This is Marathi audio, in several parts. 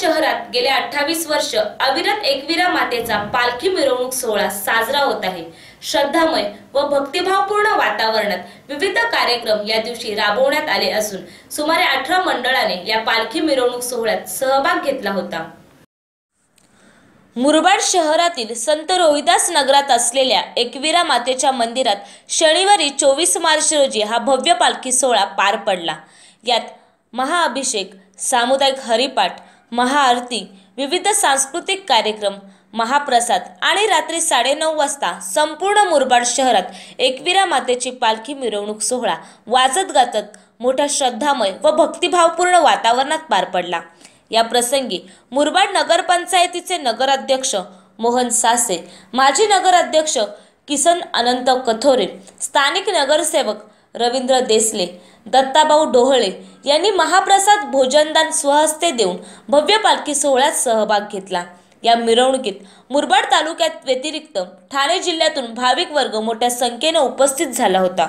शहरात गेल्या अठ्ठावीस वर्ष अविरत एकविरा मातेचा पालखी मिरवणूक सोहळा साजरा होत आहे. श्रद्धामय व भक्तिभावपूर्ण वातावरणात विविध कार्यक्रम या दिवशी राबवण्यात आले असून सुमारे अठरा मंडळाने या पालखी मिरवणूक सोहळ्यात सहभाग घेतला होता. मुरबाड शहरातील संत रोहिदास नगरात असलेल्या एकविरा मातेच्या मंदिरात शनिवारी चोवीस मार्च रोजी हा भव्य पालखी सोहळा पार पडला. यात महाअभिषेक सामुदायिक हरिपाठ महाआरती विविध सांस्कृतिक कार्यक्रम महाप्रसाद आणि रात्री साडेनऊ वाजता संपूर्ण मुरबाड शहरात एकविरा मातेची पालखी मिरवणूक सोहळा वाजत गाजत मोठ्या श्रद्धामय व भक्तिभावपूर्ण वातावरणात पार पडला. या प्रसंगी मुरबाड नगरपंचायतीचे नगराध्यक्ष मोहन सासे माजी नगराध्यक्ष किसन अनंत कथोरे स्थानिक नगरसेवक रवींद्र देसले दत्ताभाऊ डोहळे यांनी महाप्रसाद भोजनदान स्वहस्ते देऊन भव्य पालखी सोहळ्यात सहभाग घेतला. या मिरवणुकीत मुरबाड तालुक्यात व्यतिरिक्त ठाणे जिल्ह्यातून भाविक वर्ग मोठ्या संख्येने उपस्थित झाला होता.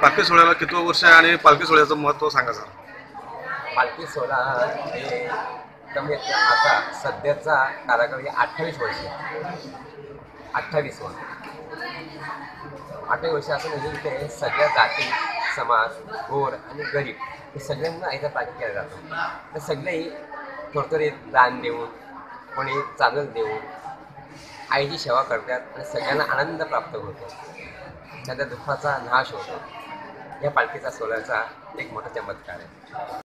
पालखी सोहळ्याला किती वर्ष आहे आणि पालखी सोहळ्याचं महत्त्व सांगा सर पालखी सोहळा कमीत आता सध्याचा कालावधी अठ्ठावीस वर्ष अठ्ठावीस वर्ष. अठ्ठावीस वर्ष असं म्हणजे इथे सगळ्या जाती समाज गोर आणि गरीब हे सगळ्यांना इथं पालखी केला जातो. तर सगळेही थोडथोडे दान देऊन कोणी चादर देऊन आईची सेवा करतात आणि सगळ्यांना आनंद प्राप्त होतो. त्याच्या दुःखाचा नाश होतो. या पालखीचा सोहळ्याचा एक मोठा चमत्कार आहे.